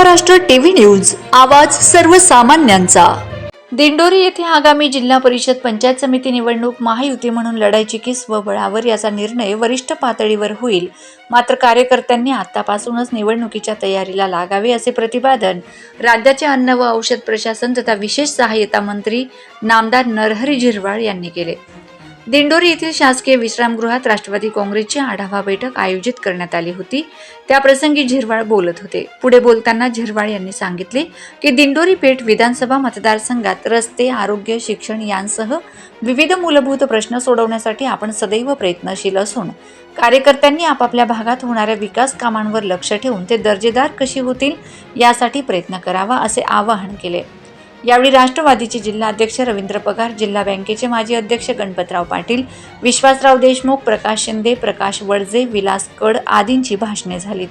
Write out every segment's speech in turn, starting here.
Maharashtra TV news आवाज सर्वसामान्यांचा. दिंडोरी येथे आगामी जिल्हा परिषद पंचायत समिती निवडणूक महायुती म्हणून लढायची की स्वबळावर याचा निर्णय वरिष्ठ पातळीवर होईल. मात्र कार्यकर्त्यांनी आतापासूनच निवडणुकीच्या तयारीला लागावे असे प्रतिपादन राज्याचे अन्न व औषध प्रशासन तथा विशेष सहाय्यता मंत्री नामदार नरहरी झिरवाळ यांनी केले. दिंडोरी येथील शासकीय विश्रामगृहात राष्ट्रवादी काँग्रेसची आढावा बैठक आयोजित करण्यात आली होती. त्याप्रसंगी झिरवाळ बोलत होते. पुढे बोलताना झिरवाळ यांनी सांगितले की दिंडोरी पेठ विधानसभा मतदारसंघात रस्ते आरोग्य शिक्षण यांसह विविध मूलभूत प्रश्न सोडवण्यासाठी आपण सदैव प्रयत्नशील असून कार्यकर्त्यांनी आपापल्या भागात होणाऱ्या विकास कामांवर लक्ष ठेवून ते दर्जेदार कशी होतील यासाठी प्रयत्न करावा असे आवाहन केले. यावेळी राष्ट्रवादीचे जिल्हाध्यक्ष रवींद्र पगार जिल्हा बँकेचे माजी अध्यक्ष गणपतराव पाटील विश्वासराव देशमुख प्रकाश शिंदे प्रकाश वडजे विलास कड आदींची भाषणे झालीत.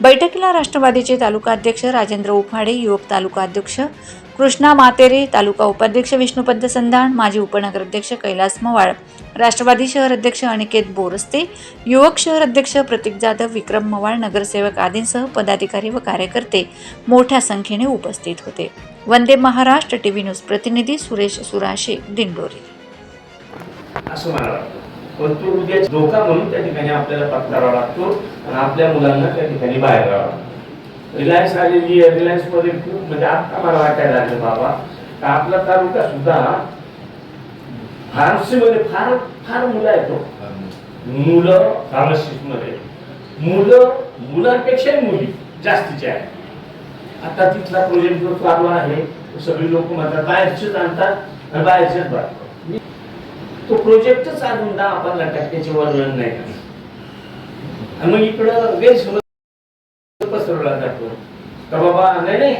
बैठकीला राष्ट्रवादीचे तालुका अध्यक्ष राजेंद्र उफाडे युवक तालुका अध्यक्ष कृष्णा मातेरे तालुका उपाध्यक्ष विष्णुपंत संधान माजी उपनगराध्यक्ष कैलास मवाळ राष्ट्रवादी शहर अध्यक्ष अनिकेत बोरस्ते युवक शहर अध्यक्ष प्रतीक जाधव विक्रम मवाळ नगरसेवक आदींसह पदाधिकारी व कार्यकर्ते मोठ्या संख्येने उपस्थित होते. Vande Maharashtra T V news प्रतिनिधी सुरेश सुराशे दिंडोरी. असं मला पण तो उद्या धोका म्हणून त्या ठिकाणी आपल्याला पत्करावा लागतो आणि आपल्या मुलांना त्या ठिकाणी बाहेर राहावं लागतो. रिलायन्स आलेली आहे. रिलायन्समध्ये खूप म्हणजे आता मला वाटायला लागलं बाबा. का आपला तालुका सुद्धा फार्मसीमध्ये म्हणजे फार फार मुलं आहेत हो. मुलं फार्मसिस्टमध्ये मुलं मुलांपेक्षाही मुली जास्तीच्या आहेत. आता तिथला प्रोजेक्ट जो चालू आहे तो सगळी लोक म्हणतात बाहेरचेच आणतात आणि बाहेरचेच भरतात तो प्रोजेक्टच आणून ना आपण टक्क्याचे वर्णन नाही. आणि मग इकडं गैरसमज बाबा नाही नाही.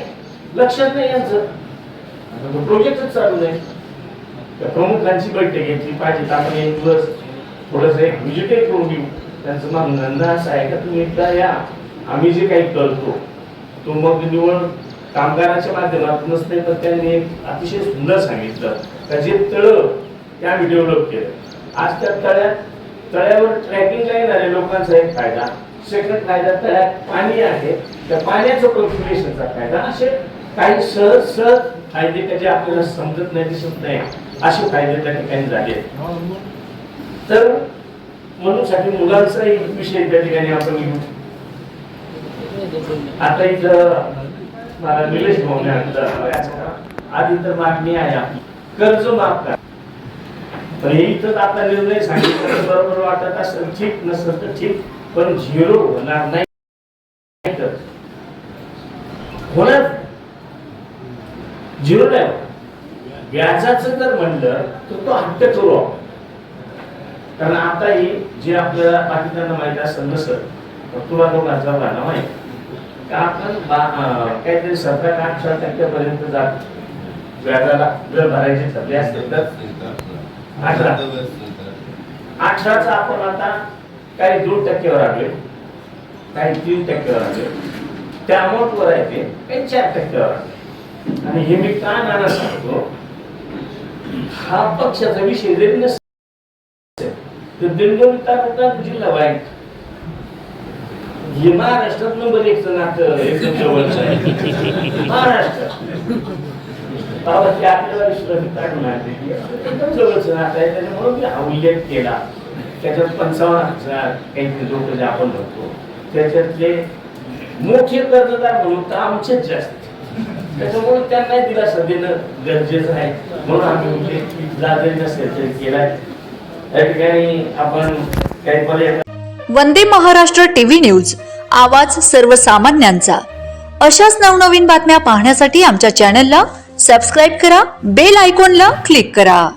लक्षात नाही यांचं. आता तो प्रोजेक्टच चालू नाही. त्या प्रमुखांची बैठक घेतली पाहिजे. तर आपण एक दिवस थोडस एक व्हिजिटही करून घेऊ. त्यांचं धंदा असं आहे का तुम्ही एकदा या. आम्ही जे काही करतो तो मग निवड कामगाराच्या माध्यमातूनच नाही तर त्यांनी एक अतिशय सुंदर सांगितलं. का जे तळ त्या आम्ही डेव्हलप केलं. आज त्या तळ्यात तळ्यावर ट्रॅकिंगला येणाऱ्या लोकांचा एक फायदा. सेकंड कायदा तयार पाणी आहे. त्या पाण्याचं कॉन्फिगरेशनचा कायदा असे काही सहज सहज कायदे त्याचे आपल्याला समजत नाही दिसत नाही असे कायदे त्या ठिकाणी झाले. तर म्हणून साठी मुलांचाही विषय त्या ठिकाणी आपण घेऊ. आता इथं मला निलेश भाऊने आधी तर मागणी आहे आपली. कर्ज माफ करा. पण हे इथं आता निर्णय सांगितलं बरोबर वाटत असेल ठीक नसेल तर ठीक. पण झिरो होणार नाही. होणार. झिरो नाही. व्याजाचं जर म्हणलं तर तो हट्ट करू आपण. कारण आता हे जे आपल्याला बाकीच्यांना माहिती असेल नसत तुला दोघांचा गाणं माहिती? का आपण काहीतरी सतरा का अठरा टक्क्यापर्यंत जात व्याजाला जर भरायचे ठरले असतील तर? अठरा अठराचा आपण आता काही दोन टक्क्यावर आले काही तीन टक्क्यावर आले. त्या अमाऊंटवर आहे ते काही चार टक्क्यावर आले. आणि हे मी का नाना सांगतो हा पक्षाचा विषय जरी नसेल. तर दिंडोरी तालुका जिल्हा बँक हे महाराष्ट्रात नंबर एकचं नातं एकदम जवळचं आहे. महाराष्ट्रात बाबा ते आपल्याला विश्वास काढून आणते. जवळचं नातं आहे त्याच्यामुळे मी हा उल्लेख केला. त्याच्यात पंचावन्न हजार काही लोक जे आपण बघतो त्याच्यातले मोठे कर्जदार म्हणून तर आमचेच जास्त. त्याच्यामुळे त्यांना दिलासा देणं गरजेचं आहे. म्हणून आम्ही उल्लेख की जरी नसेल केलाय. त्या ठिकाणी आपण काही पर्याय वंदे महाराष्ट्र टीव्ही न्यूज आवाज सर्वसामान्यांचा. अशाच नवनवीन बातम्या पाहण्यासाठी आमच्या चॅनलला सबस्क्राईब करा बेल आयकॉनला क्लिक करा.